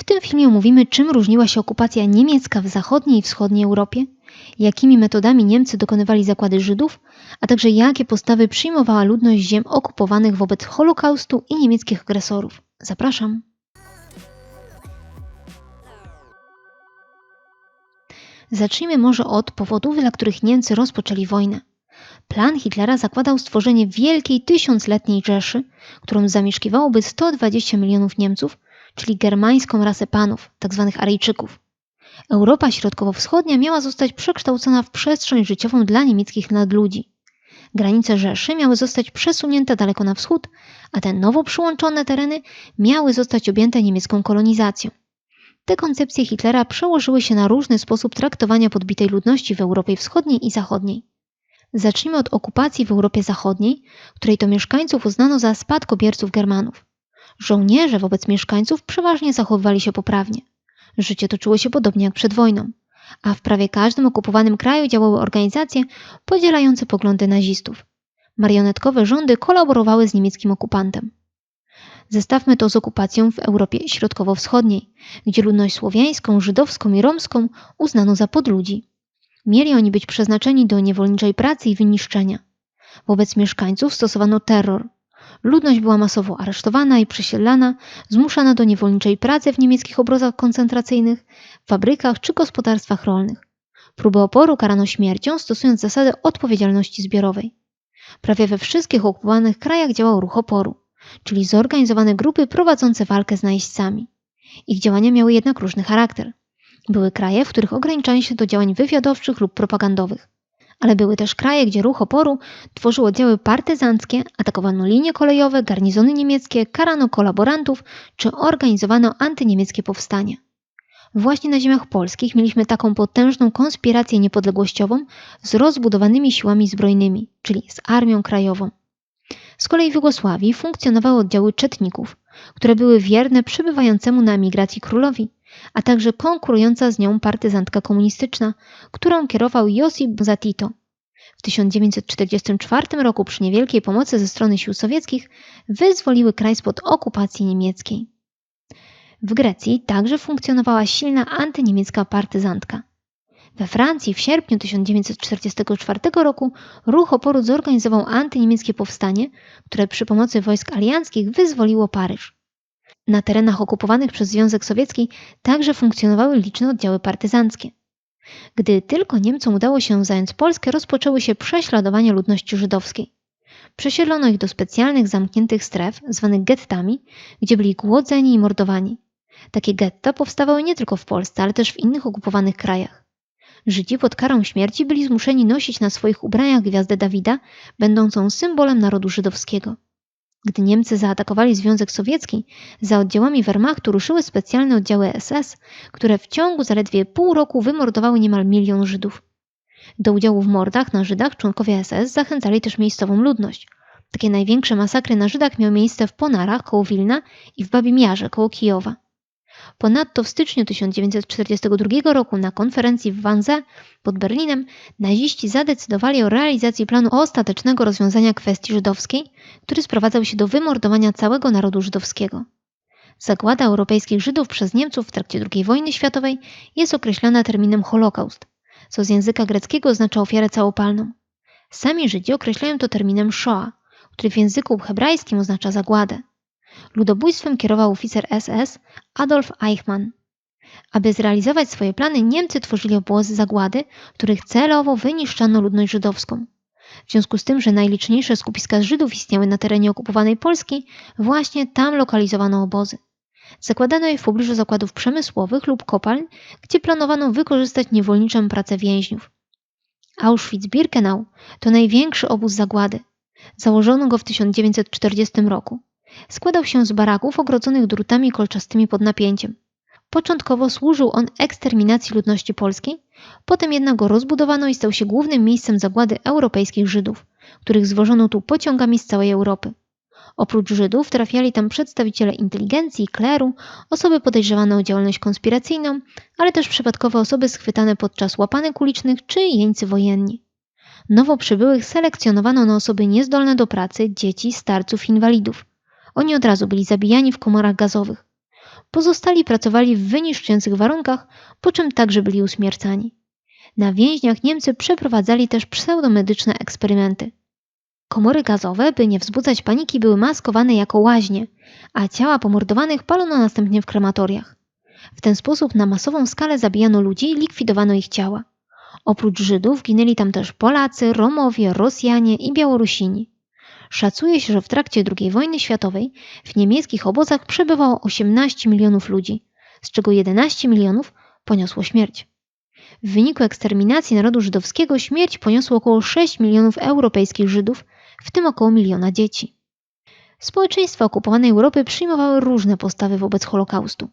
W tym filmie omówimy, czym różniła się okupacja niemiecka w zachodniej i wschodniej Europie, jakimi metodami Niemcy dokonywali zakłady Żydów, a także jakie postawy przyjmowała ludność ziem okupowanych wobec Holokaustu i niemieckich agresorów. Zapraszam. Zacznijmy może od powodów, dla których Niemcy rozpoczęli wojnę. Plan Hitlera zakładał stworzenie wielkiej tysiącletniej Rzeszy, którą zamieszkiwałoby 120 milionów Niemców, czyli germańską rasę panów, tzw. Aryjczyków. Europa Środkowo-Wschodnia miała zostać przekształcona w przestrzeń życiową dla niemieckich nadludzi. Granice Rzeszy miały zostać przesunięte daleko na wschód, a te nowo przyłączone tereny miały zostać objęte niemiecką kolonizacją. Te koncepcje Hitlera przełożyły się na różny sposób traktowania podbitej ludności w Europie Wschodniej i Zachodniej. Zacznijmy od okupacji w Europie Zachodniej, której to mieszkańców uznano za spadkobierców Germanów. Żołnierze wobec mieszkańców przeważnie zachowywali się poprawnie. Życie toczyło się podobnie jak przed wojną, a w prawie każdym okupowanym kraju działały organizacje podzielające poglądy nazistów. Marionetkowe rządy kolaborowały z niemieckim okupantem. Zestawmy to z okupacją w Europie Środkowo-Wschodniej, gdzie ludność słowiańską, żydowską i romską uznano za podludzi. Mieli oni być przeznaczeni do niewolniczej pracy i wyniszczenia. Wobec mieszkańców stosowano terror. Ludność była masowo aresztowana i przesiedlana, zmuszana do niewolniczej pracy w niemieckich obozach koncentracyjnych, fabrykach czy gospodarstwach rolnych. Próby oporu karano śmiercią, stosując zasadę odpowiedzialności zbiorowej. Prawie we wszystkich okupowanych krajach działał ruch oporu, czyli zorganizowane grupy prowadzące walkę z najeźdźcami. Ich działania miały jednak różny charakter. Były kraje, w których ograniczano się do działań wywiadowczych lub propagandowych. Ale były też kraje, gdzie ruch oporu tworzył oddziały partyzanckie, atakowano linie kolejowe, garnizony niemieckie, karano kolaborantów czy organizowano antyniemieckie powstania. Właśnie na ziemiach polskich mieliśmy taką potężną konspirację niepodległościową z rozbudowanymi siłami zbrojnymi, czyli z Armią Krajową. Z kolei w Jugosławii funkcjonowały oddziały czetników, które były wierne przybywającemu na emigracji królowi, a także konkurująca z nią partyzantka komunistyczna, którą kierował Josip Zatito. W 1944 roku przy niewielkiej pomocy ze strony sił sowieckich wyzwoliły kraj spod okupacji niemieckiej. W Grecji także funkcjonowała silna antyniemiecka partyzantka. We Francji w sierpniu 1944 roku ruch oporu zorganizował antyniemieckie powstanie, które przy pomocy wojsk alianckich wyzwoliło Paryż. Na terenach okupowanych przez Związek Sowiecki także funkcjonowały liczne oddziały partyzanckie. Gdy tylko Niemcom udało się zająć Polskę, rozpoczęły się prześladowania ludności żydowskiej. Przesiedlono ich do specjalnych zamkniętych stref, zwanych gettami, gdzie byli głodzeni i mordowani. Takie getta powstawały nie tylko w Polsce, ale też w innych okupowanych krajach. Żydzi pod karą śmierci byli zmuszeni nosić na swoich ubraniach gwiazdę Dawida, będącą symbolem narodu żydowskiego. Gdy Niemcy zaatakowali Związek Sowiecki, za oddziałami Wehrmachtu ruszyły specjalne oddziały SS, które w ciągu zaledwie pół roku wymordowały niemal milion Żydów. Do udziału w mordach na Żydach członkowie SS zachęcali też miejscową ludność. Takie największe masakry na Żydach miały miejsce w Ponarach koło Wilna i w Babimiarze koło Kijowa. Ponadto w styczniu 1942 roku na konferencji w Wannsee pod Berlinem naziści zadecydowali o realizacji planu ostatecznego rozwiązania kwestii żydowskiej, który sprowadzał się do wymordowania całego narodu żydowskiego. Zagłada europejskich Żydów przez Niemców w trakcie II wojny światowej jest określana terminem Holokaust, co z języka greckiego oznacza ofiarę całopalną. Sami Żydzi określają to terminem Shoah, który w języku hebrajskim oznacza zagładę. Ludobójstwem kierował oficer SS Adolf Eichmann. Aby zrealizować swoje plany, Niemcy tworzyli obozy zagłady, których celowo wyniszczano ludność żydowską. W związku z tym, że najliczniejsze skupiska Żydów istniały na terenie okupowanej Polski, właśnie tam lokalizowano obozy. Zakładano je w pobliżu zakładów przemysłowych lub kopalń, gdzie planowano wykorzystać niewolniczą pracę więźniów. Auschwitz-Birkenau to największy obóz zagłady. Założono go w 1940 roku. Składał się z baraków ogrodzonych drutami kolczastymi pod napięciem. Początkowo służył on eksterminacji ludności polskiej, potem jednak go rozbudowano i stał się głównym miejscem zagłady europejskich Żydów, których zwożono tu pociągami z całej Europy. Oprócz Żydów trafiali tam przedstawiciele inteligencji, kleru, osoby podejrzewane o działalność konspiracyjną, ale też przypadkowe osoby schwytane podczas łapanek ulicznych czy jeńcy wojenni. Nowo przybyłych selekcjonowano na osoby niezdolne do pracy, dzieci, starców, inwalidów. Oni od razu byli zabijani w komorach gazowych. pozostali pracowali w wyniszczających warunkach, po czym także byli uśmiercani. Na więźniach Niemcy przeprowadzali też pseudomedyczne eksperymenty. Komory gazowe, by nie wzbudzać paniki, były maskowane jako łaźnie, a ciała pomordowanych palono następnie w krematoriach. W ten sposób na masową skalę zabijano ludzi i likwidowano ich ciała. Oprócz Żydów ginęli tam też Polacy, Romowie, Rosjanie i Białorusini. Szacuje się, że w trakcie II wojny światowej w niemieckich obozach przebywało 18 milionów ludzi, z czego 11 milionów poniosło śmierć. W wyniku eksterminacji narodu żydowskiego śmierć poniosło około 6 milionów europejskich Żydów, w tym około miliona dzieci. Społeczeństwa okupowanej Europy przyjmowały różne postawy wobec Holokaustu.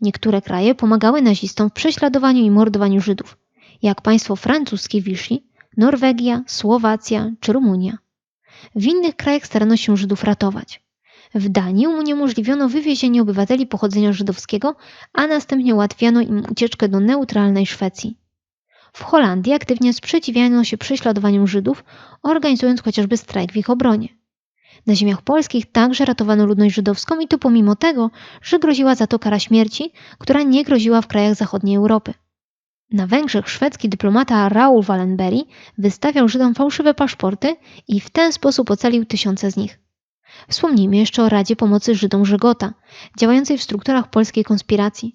Niektóre kraje pomagały nazistom w prześladowaniu i mordowaniu Żydów, jak państwo francuskie Vichy, Norwegia, Słowacja czy Rumunia. W innych krajach starano się Żydów ratować. W Danii uniemożliwiono wywiezienie obywateli pochodzenia żydowskiego, a następnie ułatwiano im ucieczkę do neutralnej Szwecji. W Holandii aktywnie sprzeciwiano się prześladowaniom Żydów, organizując chociażby strajk w ich obronie. Na ziemiach polskich także ratowano ludność żydowską i to pomimo tego, że groziła za to kara śmierci, która nie groziła w krajach zachodniej Europy. Na Węgrzech szwedzki dyplomata Raoul Wallenberry wystawiał Żydom fałszywe paszporty i w ten sposób ocalił tysiące z nich. Wspomnijmy jeszcze o Radzie Pomocy Żydom Żegota, działającej w strukturach polskiej konspiracji.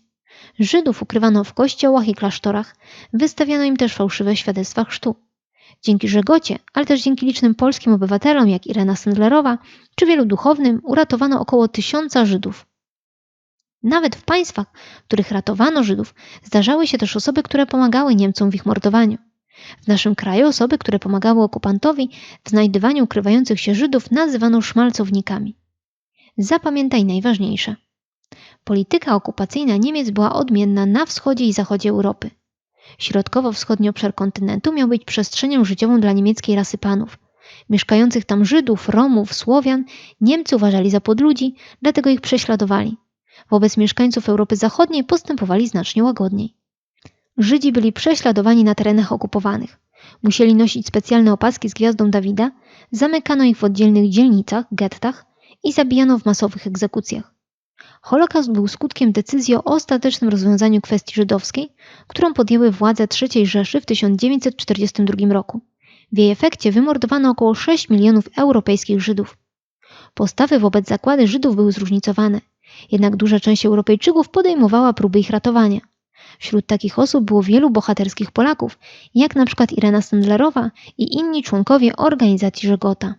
Żydów ukrywano w kościołach i klasztorach, wystawiano im też fałszywe świadectwa chrztu. Dzięki Żegocie, ale też dzięki licznym polskim obywatelom jak Irena Sendlerowa czy wielu duchownym uratowano około tysiąca Żydów. Nawet w państwach, w których ratowano Żydów, zdarzały się też osoby, które pomagały Niemcom w ich mordowaniu. W naszym kraju osoby, które pomagały okupantowi w znajdywaniu ukrywających się Żydów, nazywano szmalcownikami. Zapamiętaj najważniejsze. Polityka okupacyjna Niemiec była odmienna na wschodzie i zachodzie Europy. Środkowo-wschodni obszar kontynentu miał być przestrzenią życiową dla niemieckiej rasy panów. Mieszkających tam Żydów, Romów, Słowian Niemcy uważali za podludzi, dlatego ich prześladowali. Wobec mieszkańców Europy Zachodniej postępowali znacznie łagodniej. Żydzi byli prześladowani na terenach okupowanych. Musieli nosić specjalne opaski z gwiazdą Dawida, zamykano ich w oddzielnych dzielnicach, gettach i zabijano w masowych egzekucjach. Holokaust był skutkiem decyzji o ostatecznym rozwiązaniu kwestii żydowskiej, którą podjęły władze III Rzeszy w 1942 roku. W jej efekcie wymordowano około 6 milionów europejskich Żydów. Postawy wobec zakłady Żydów były zróżnicowane, jednak duża część Europejczyków podejmowała próby ich ratowania. Wśród takich osób było wielu bohaterskich Polaków, jak na przykład Irena Sendlerowa i inni członkowie organizacji Żegota.